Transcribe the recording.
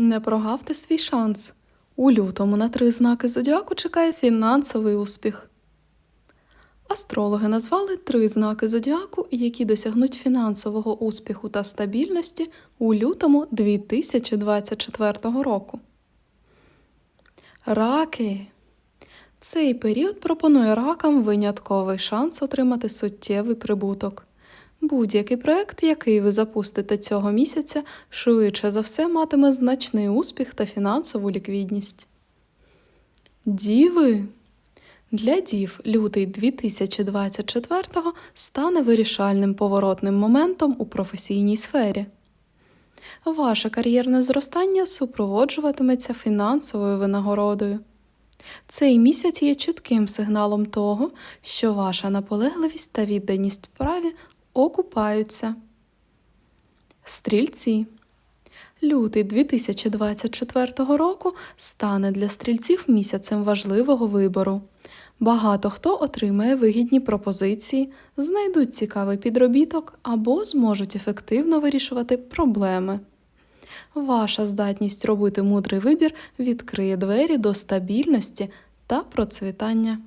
Не прогавте свій шанс. У лютому на три знаки зодіаку чекає фінансовий успіх. Астрологи назвали три знаки зодіаку, які досягнуть фінансового успіху та стабільності у лютому 2024 року. Раки. Цей період пропонує ракам винятковий шанс отримати суттєвий прибуток. Будь-який проект, який ви запустите цього місяця, швидше за все матиме значний успіх та фінансову ліквідність. Діви. Для дів лютий 2024 стане вирішальним поворотним моментом у професійній сфері. Ваше кар'єрне зростання супроводжуватиметься фінансовою винагородою. Цей місяць є чітким сигналом того, що ваша наполегливість та відданість справі окупаються. Стрільці. Лютий 2024 року стане для стрільців місяцем важливого вибору. Багато хто отримає вигідні пропозиції, знайдуть цікавий підробіток або зможуть ефективно вирішувати проблеми. Ваша здатність робити мудрий вибір відкриє двері до стабільності та процвітання.